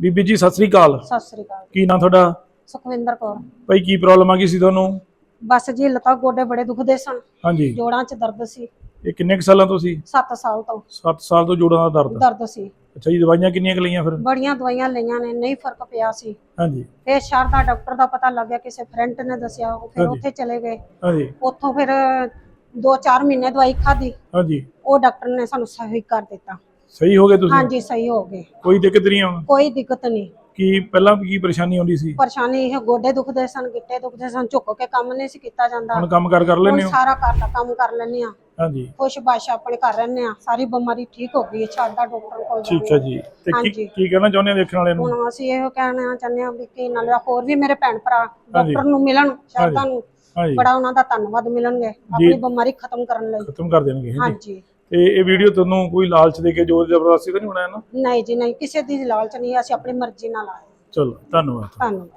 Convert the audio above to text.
ਬੀਬੀ ਜੀ ਸਤਿ ਸ੍ਰੀ ਅਕਾਲ। ਸਤਿ ਸ੍ਰੀ ਅਕਾਲ। ਕੀ ਨਾਂ ਤੁਹਾਡਾ? ਸੁਖਵਿੰਦਰ ਕੌਰ। ਭਾਈ ਕੀ ਪ੍ਰੋਬਲਮ ਆ ਗਈ ਸੀ ਤੁਹਾਨੂੰ? ਬਸ ਜੀ ਲੱਤਾਂ ਗੋਡੇ ਬੜੇ ਦੁਖਦੇ ਸਨ। ਹਾਂਜੀ। ਜੋੜਾਂ 'ਚ ਦਰਦ ਸੀ। ਇਹ ਕਿੰਨੇ ਕੁ ਸਾਲਾਂ ਤੋਂ ਸੀ? 7 ਸਾਲ ਤੋਂ। 7 ਸਾਲ ਤੋਂ ਜੋੜਾਂ ਦਾ ਦਰਦ। ਦਰਦ ਸੀ। ਅੱਛਾ ਜੀ ਦਵਾਈਆਂ ਕਿੰਨੀਆਂ ਕੁ ਲਈਆਂ ਫਿਰ? ਬੜੀਆਂ ਦਵਾਈਆਂ ਲਈਆਂ ਨੇ ਨਹੀਂ ਫ਼ਰਕ ਪਿਆ ਸੀ। ਹਾਂਜੀ। ਫਿਰ ਸ਼ਹਿਰ ਦਾ ਡਾਕਟਰ ਦਾ ਪਤਾ ਲੱਗਿਆ ਕਿਸੇ ਫਰੈਂਡ ਨੇ ਦੱਸਿਆ ਉਹ ਫਿਰ ਹਾਂਜੀ। ਉੱਥੇ ਚਲੇ ਗਏ। ਹਾਂਜੀ। ਉੱਥੋਂ ਫਿਰ 2-4 ਮਹੀਨੇ ਦਵਾਈ ਖਾਧੀ। ਹਾਂਜੀ। ਉਹ ਡਾਕਟਰ ਨੇ ਸਾਨੂੰ ਸਹੀ ਕਰ ਦਿੱਤਾ। ਸਹੀ ਹੋ ਗਏ ਤੁਸੀਂ? ਹਾਂਜੀ ਸਹੀ ਹੋ ਗਏ। ਕੋਈ ਦਿੱਕਤ ਨਹੀਂ ਆਉਣ? ਕੋਈ ਦਿੱਕਤ ਨਹੀਂ। ਕੀ ਪਹਿਲਾਂ ਕੀ ਪਰੇਸ਼ਾਨੀ ਆਉਂਦੀ ਸੀ? ਪਰੇਸ਼ਾਨੀ ਇਹ ਗੋਡੇ ਦੁਖਦੇ ਸਨ ਗਿੱਟੇ ਦੁਖਦੇ ਸਨ ਝੁੱਕ ਕੇ ਕੰਮ ਨਹੀਂ ਸੀ ਕੀਤਾ ਜਾਂਦਾ। ਹੁਣ ਕੰਮ ਕਰ ਕਰ ਹੁਣ ਲੈਂਦੇ ਹੋ? ਸਾਰਾ ਘਰ ਦਾ ਕੰਮ ਕਰ ਲੈਂਦੇ ਆ ਹਾਂਜੀ। ਖੁਸ਼ ਬਾਸ਼ ਆਪਣੇ ਘਰ ਰਹਿੰਦੇ ਆ ਸਾਰੀ ਬਿਮਾਰੀ ਠੀਕ ਹੋ ਗਈ ਹੈ ਛਾਦਾ ਡਾਕਟਰ ਕੋਲ ਠੀਕ ਹੈ। ਜੀ। ਤੇ ਕੀ ਹਾਂਜੀ। ਕੀ ਕਹਿਣਾ ਚਾਹੁੰਦੇ ਆ ਦੇਖਣ ਵਾਲਿਆਂ ਨੂੰ? ਹੁਣ ਅਸੀਂ ਇਹੋ ਕਹਿਣਾ ਚਾਹੁੰਦੇ ਆ ਵੀ ਕਿ ਨਾਲੇ ਹੋਰ ਵੀ ਮੇਰੇ ਭੈਣ ਭਰਾ। ਡਾਕਟਰ ਨੂੰ ਮਿਲਣ ਸ਼ਾਦਾ ਨੂੰ। ਹਾਂਜੀ। ਬੜਾ ਉਹਨਾਂ ਦਾ ਧੰਨਵਾਦ ਮਿਲਣਗੇ। ਆਪਣੀ ਬਿਮਾਰੀ ਖਤਮ ਕਰਨ ਲਈ। ਖਤਮ ਕਰ ਦੇਣਗੇ। ਹਾਂਜੀ। ਹਾਂਜੀ। ਤੇ ਇਹ ਵੀਡੀਓ ਤੁਹਾਨੂੰ ਕੋਈ ਲਾਲਚ ਦੇ ਕੇ ਜ਼ੋਰ ਜ਼ਬਰਦਸਤੀ ਤਾਂ ਨਹੀਂ ਬਣਾਇਆ ਨਾ? ਨਹੀਂ ਜੀ ਨਹੀਂ ਕਿਸੇ ਦੀ ਲਾਲਚ ਨਹੀਂ ਅਸੀਂ ਆਪਣੀ ਮਰਜ਼ੀ ਨਾਲ ਆਏ ਚਲੋ ਧੰਨਵਾਦ। ਧੰਨਵਾਦ।